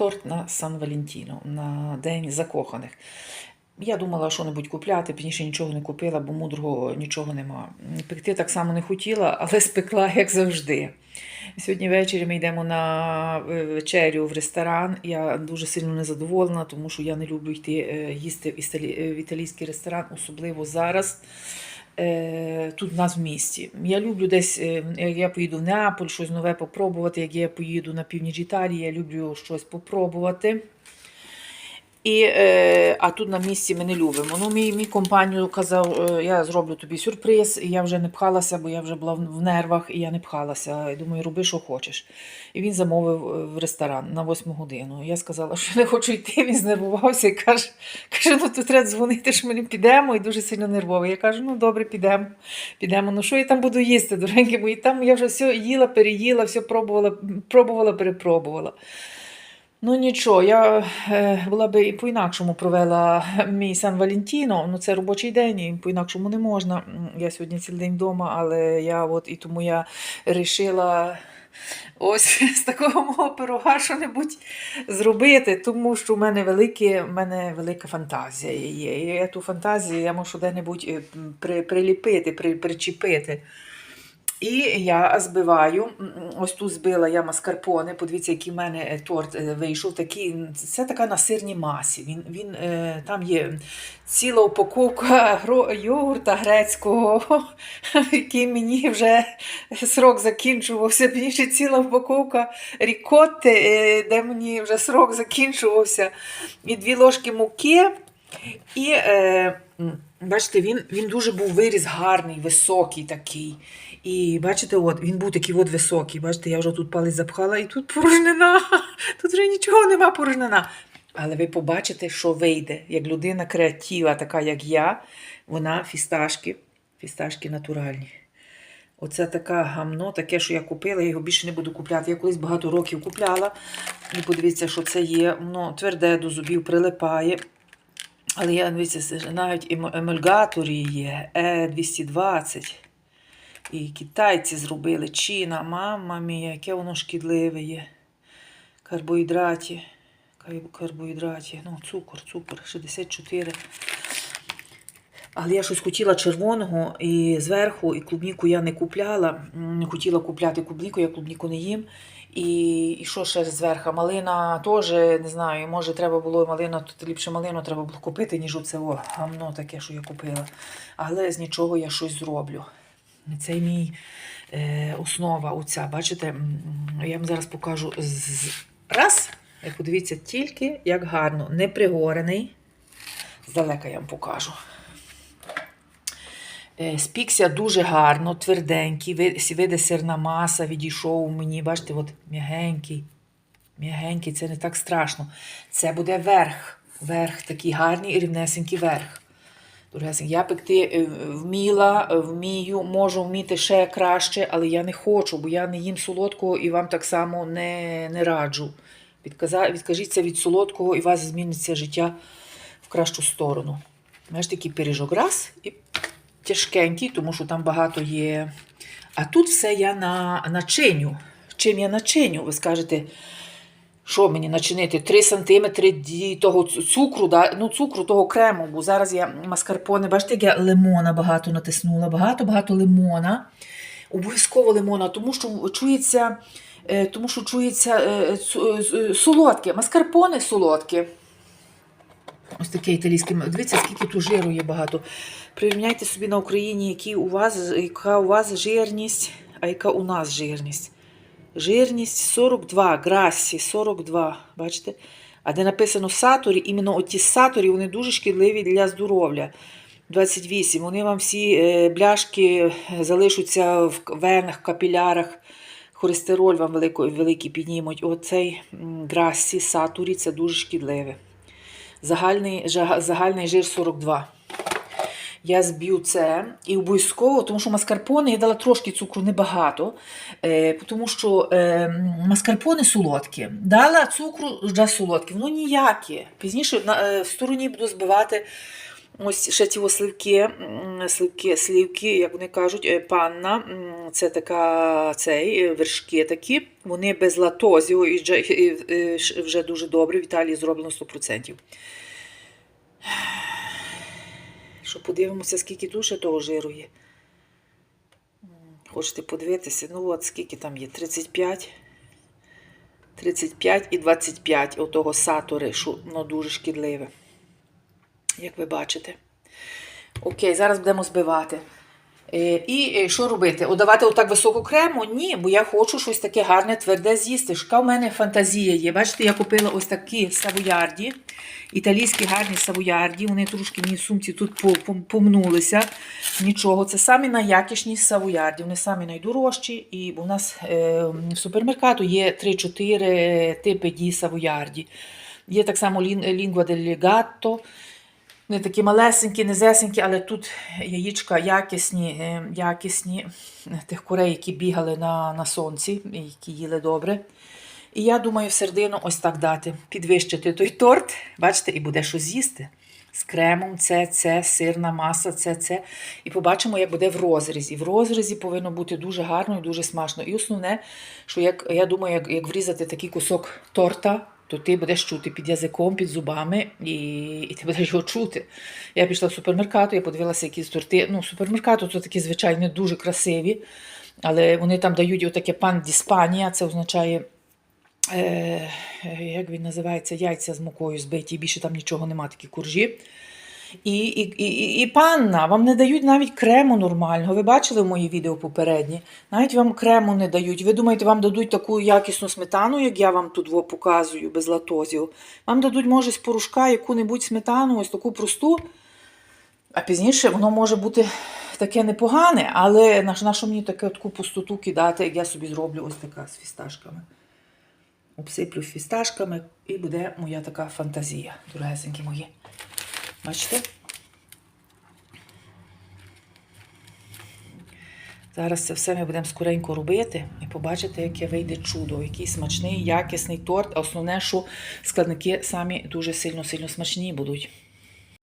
торт на Сан Валентіно, на День закоханих. Я думала, що небудь купляти, пізніше нічого не купила, бо мудрого нічого нема. Пекти так само не хотіла, але спекла, як завжди. Сьогодні ввечері ми йдемо на е, вечерю в ресторан. Я дуже сильно незадоволена, тому що я не люблю йти е, їсти е, в італійський ресторан, особливо зараз. Е, Тут в нас в місті. Я люблю десь, е, як я поїду в Неаполь, щось нове попробувати. Як я поїду на північ Італії, я люблю щось попробувати. І, е, а тут на місці ми не любимо. Ну, мій, мій компанію казав, е, я зроблю тобі сюрприз, і я вже не пхалася, бо я вже була в нервах, і я не пхалася. І думаю, роби, що хочеш. І він замовив е, в ресторан на 8 годину. Я сказала, що не хочу йти. Він знервувався і каже, каже, ну тут треба дзвонити, що ми підемо, і дуже сильно нервовий. Я кажу, ну добре, підемо. Підемо. Ну що я там буду їсти, дорогенькі мої? Там я вже все їла, переїла, все пробувала, пробувала, перепробувала. Ну нічого, я е, була би і по-інакшому провела мій Сан Валентіно. Ну це робочий день, і по-інакшому не можна. Я сьогодні цілий день вдома, але я от і тому я вирішила ось з такого мого пирога що-небудь зробити, тому що в мене велике, в мене велика фантазія є. І я ту фантазію я можу де-небудь е, приліпити, при, причепити. І я збиваю, ось тут збила я маскарпоне. Подивіться, який в мене е, торт е, вийшов. Такий, це така на сирній масі. Він, він, е, там є ціла упаковка йогурта грецького, який мені вже срок закінчувався. Більше ціла упаковка рікотти, де мені вже срок закінчувався. І дві ложки муки. І бачите, він, він дуже був виріс гарний, високий такий. І бачите, от він був такий от високий. Бачите, я вже тут палець запхала, і тут порожнина. Тут вже нічого нема порожнина. Але ви побачите, що вийде, як людина креатива, така як я, вона фісташки, фісташки натуральні. Оце така гамно, таке, що я купила, я його більше не буду купляти. Я колись багато років купляла. І подивіться, що це є. Воно тверде до зубів прилипає. Але я дивіться, навіть емульгаторі є Е220. І китайці зробили Чіна, мама мія, яке воно шкідливе є. Карбоїдраті. Карбоїдраті. Ну, цукор, цукор, 64. Але я щось хотіла червоного і зверху, і клубніку я не купляла. Не хотіла купляти клубніку, я клубніку не їм. І, і що ще зверху? Малина теж, не знаю, може треба було малину, тут ліпше малину треба було купити, ніж оце о, гамно таке, що я купила. Але з нічого я щось зроблю. Це мій е, основа оця. Бачите, я вам зараз покажу з... раз. І подивіться тільки, як гарно, не пригорений. Здалека я вам покажу. Е, Спікся дуже гарно, тверденький, ви- види сирна маса відійшов мені. Бачите, от м'ягенький. М'ягенький, це не так страшно. Це буде верх. Верх, такий гарний і рівнесенький верх. Дорогесенькі, я пекти е, вміла, е, вмію, можу вміти ще краще, але я не хочу, бо я не їм солодкого і вам так само не, не раджу. Відкажіться від солодкого, і у вас зміниться життя в кращу сторону. Знаєш, такий пиріжок раз і тяжкенький, тому що там багато є. А тут все я на, начиню. Чим я начиню? Ви скажете, що мені начинити? 3 см того цукру, да? ну цукру того крему, бо зараз я маскарпоне, бачите, як я лимона багато натиснула, багато-багато лимона. Обов'язково лимона, тому що чується, е, тому що чується е, солодке. Маскарпоне солодке. Ось таке італійське. Дивіться, скільки тут жиру є багато. Прирівняйте собі на Україні, які у вас, яка у вас жирність, а яка у нас жирність. Жирність 42, грасі 42. Бачите? А де написано саторі, іменно оті саторі, вони дуже шкідливі для здоров'я. 28. Вони вам всі е, бляшки е, залишаться в венах, капілярах. Холестероль вам великий, великий піднімуть. Оцей грасі, сатурі це дуже шкідливе. Загальний, загальний жир 42. Я зб'ю це і обов'язково, тому що маскарпоне я дала трошки цукру, небагато, е, тому що е, маскарпоне солодкі. Дала цукру вже солодкі, воно ніяке. Пізніше на, е, в стороні буду збивати Ось ще ті сливки, сливки, слівки, як вони кажуть, панна. Це така цей, вершки такі. Вони без латозів і вже, і, вже дуже добре. В Італії зроблено 100%. Що подивимося, скільки тут ще того жиру є. Хочете подивитися? Ну от скільки там є? 35. 35 і 25 отого сатори, що воно дуже шкідливе. Як ви бачите. Окей, зараз будемо збивати. Е, І е, що робити? О, давати отак високу крему? Ні, бо я хочу щось таке гарне, тверде з'їсти. Яка в мене фантазія є. Бачите, я купила ось такі савоярді, італійські гарні савоярді. Вони трошки мені в сумці тут по- пом- помнулися. Нічого, це самі найякісні савоярді. Вони самі найдорожчі. І у нас е, в супермеркату є 3-4 типи ді савоярді. Є так само лін- лінгва дель гатто. Вони такі малесенькі, незесенькі, але тут яєчка якісні, е, якісні е, тих курей, які бігали на, на сонці, які їли добре. І я думаю, в середину ось так дати, підвищити той торт, бачите, і буде що з'їсти. З кремом, це, це, сирна маса, це, це. І побачимо, як буде в розрізі. В розрізі повинно бути дуже гарно і дуже смачно. І основне, що як, я думаю, як, як врізати такий кусок торта, то ти будеш чути під язиком, під зубами, і, і ти будеш його чути. Я пішла в супермеркат, я подивилася якісь торти. Ну, супермеркату то такі, звичайно, дуже красиві, але вони там дають отаке пан діспанія, це означає. Е, як він називається, яйця з мукою збиті, більше там нічого нема, такі куржі. І, і, і, і- панна, вам не дають навіть крему нормального. Ви бачили мої відео попередні? Навіть вам крему не дають. Ви думаєте, вам дадуть таку якісну сметану, як я вам тут показую, без латозів. Вам дадуть, може, з порошка яку-небудь сметану, ось таку просту. А пізніше воно може бути таке непогане, але на що мені таке таку пустоту кидати, як я собі зроблю ось така з фісташками. Обсиплю фісташками і буде моя така фантазія, дорогесенькі мої. Бачите? Зараз це все ми будемо скоренько робити і побачите, яке вийде чудо, який смачний, якісний торт. А основне, що складники самі дуже сильно-сильно смачні будуть.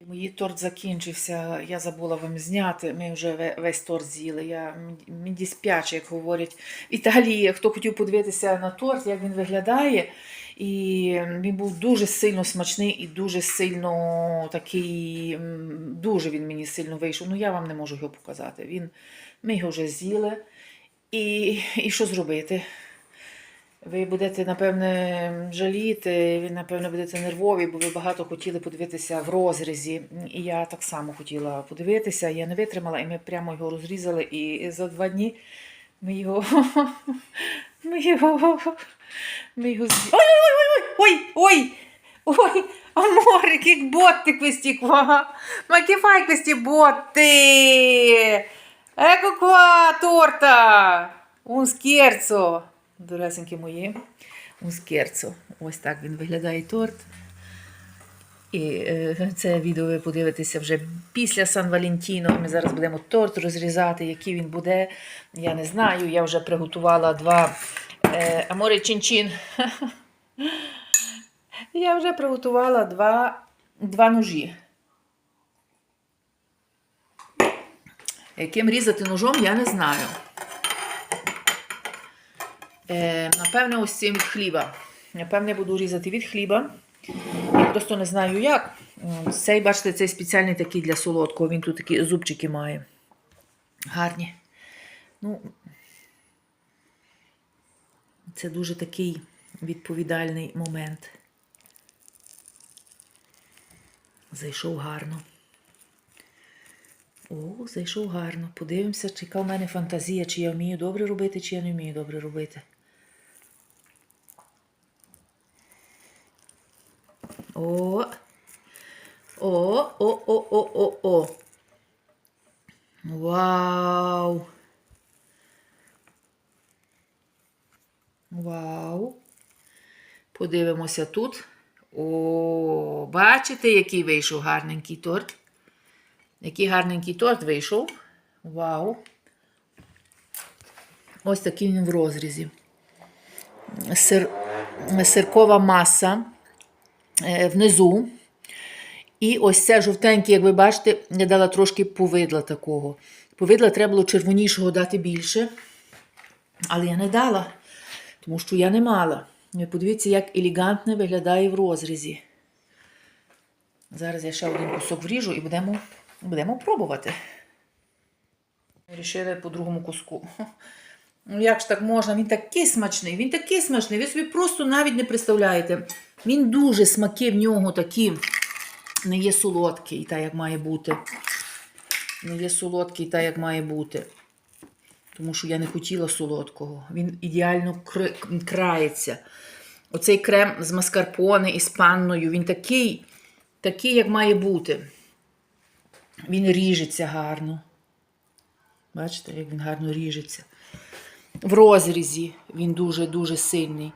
Мій торт закінчився, я забула вам зняти. Ми вже весь торт з'їли. Я мені спяче, як говорять в Італії. Хто хотів подивитися на торт, як він виглядає. І він був дуже сильно смачний і дуже сильно такий, дуже він мені сильно вийшов. Ну я вам не можу його показати. Він, ми його вже з'їли. І, і що зробити? Ви будете, напевне, жаліти, ви, напевне, будете нервові, бо ви багато хотіли подивитися в розрізі. І я так само хотіла подивитися, я не витримала, і ми прямо його розрізали. І за два дні ми його. Ми його. Ми його з'їли. Ой, ой, che botte questi qua! Ma che fai questi botte? Ecco qua, torta! Un scherzo! Доресенькі мої, un scherzo. Ось так він виглядає торт. І е, це відео ви подивитеся вже після Сан Валентіно. Ми зараз будемо торт розрізати, який він буде. Я не знаю. Я вже приготувала два е, аморе чин-чин. Я вже приготувала два, два ножі. Яким різати ножом, я не знаю. Е, напевне, ось цим від хліба. Напевне, буду різати від хліба. Я просто не знаю як. Цей, бачите, цей спеціальний такий для солодкого. Він тут такі зубчики має. Гарні. Ну, це дуже такий відповідальний момент. Зайшов гарно. О, зайшов гарно. Подивимося, чи яка в мене фантазія, чи я вмію добре робити, чи я не вмію добре робити. О. О, о, о, о, о, о. Вау. Вау. Подивимося тут. О, бачите, який вийшов гарненький торт? Який гарненький торт вийшов. Вау. Ось такий він в розрізі. Сир, сиркова маса внизу. І ось це жовтеньке, як ви бачите, я дала трошки повидла такого. Повидла треба було червонішого дати більше. Але я не дала, тому що я не мала. Подивіться, як елегантно виглядає в розрізі. Зараз я ще один кусок вріжу і будемо, будемо пробувати. Рішили по другому куску. Ну як ж так можна? Він такий смачний, він такий смачний. Ви собі просто навіть не представляєте. Він дуже смаки в нього такі. Не є солодкий, так як має бути. Не є солодкий, так як має бути. Тому що я не хотіла солодкого. Він ідеально крається. Оцей крем з маскарпоне із панною, він такий, такий, як має бути. Він ріжеться гарно. Бачите, як він гарно ріжеться. В розрізі він дуже-дуже сильний.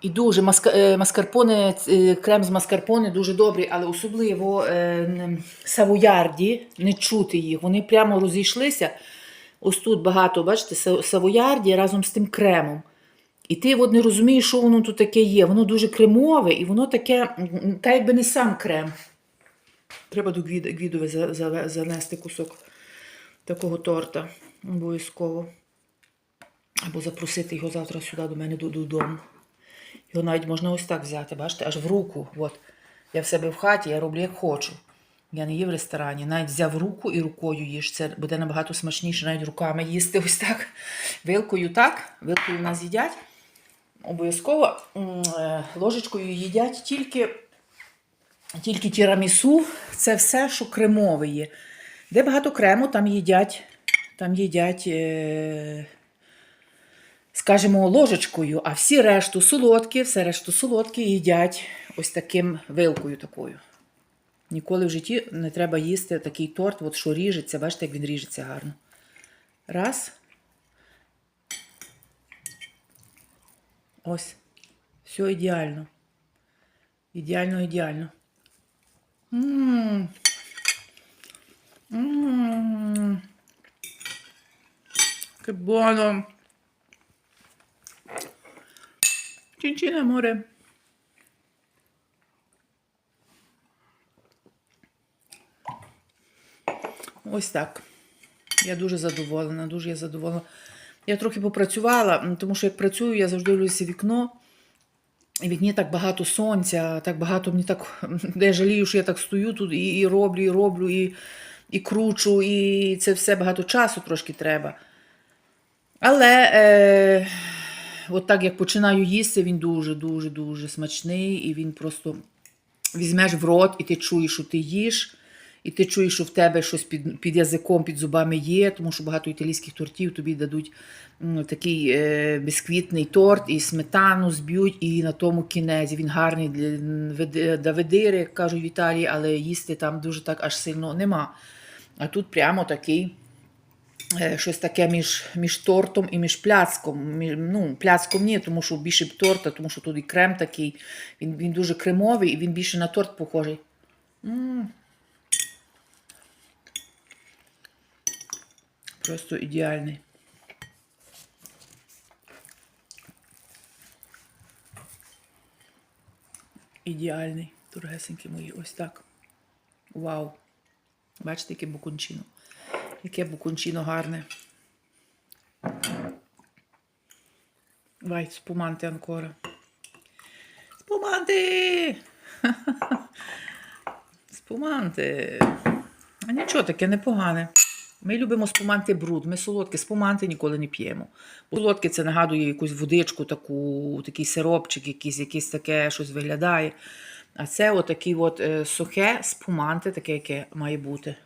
І дуже маска, е, маскарпоне, е, крем з маскарпоне дуже добрий, але особливо е, савоярді, не чути їх. Вони прямо розійшлися. Ось тут багато, бачите, савоярді разом з тим кремом. І ти от не розумієш, що воно тут таке є. Воно дуже кремове, і воно таке, та якби не сам крем. Треба до Гвідове за- за- занести кусок такого торта. Обов'язково. Або запросити його завтра сюди до мене до- додому. Його навіть можна ось так взяти, бачите, аж в руку. От. Я в себе в хаті, я роблю як хочу. Я не є в ресторані. Навіть взяв руку і рукою їж. Це буде набагато смачніше, навіть руками їсти ось так. Вилкою так. Вилкою в нас їдять. Обов'язково е, ложечкою їдять тільки, тільки тірамісу. Це все, що кремове є. Де багато крему, там їдять, там їдять. Е- скажімо, ложечкою, а всі решту солодкі, все решту солодкі їдять ось таким вилкою такою. Ніколи в житті не треба їсти такий торт, от що ріжеться, бачите, як він ріжеться гарно. Раз. Ось. Все ідеально. Ідеально, ідеально. М. М. Che buono! Cincine, amore. Ось так. Я дуже задоволена, дуже я задоволена. Я трохи попрацювала, тому що як працюю, я завжди дивлюся вікно. І в вікні так багато сонця, так багато мені так. Я жалію, що я так стою тут і, і роблю, і роблю, і, і кручу, і це все багато часу трошки треба. Але е, от так як починаю їсти, він дуже-дуже дуже смачний, і він просто візьмеш в рот, і ти чуєш, що ти їш, і ти чуєш, що в тебе щось під, під язиком, під зубами є, тому що багато італійських тортів тобі дадуть м, такий е, бісквітний торт, і сметану зб'ють, і на тому кінець. Він гарний для давидири, кажуть в Італії, але їсти там дуже так аж сильно нема. А тут прямо такий щось таке між, між тортом і між пляцком. Між, ну, пляцком ні, тому що більше торта, тому що тут і крем такий. Він, він дуже кремовий і він більше на торт похожий. М. Просто ідеальний. Ідеальний, дорогесенькі мої, ось так. Вау! Бачите, яке букончино. Яке букончино гарне. Vai, spumante ancora. Spumante! Спуманти. А нічого таке непогане. Ми любимо спуманти бруд. Ми солодкі спуманти ніколи не п'ємо. Бо солодке це нагадує якусь водичку, таку, такий сиропчик, якийсь, якийсь таке щось виглядає. А це отакий от, е, сухе спуманти, таке, яке має бути.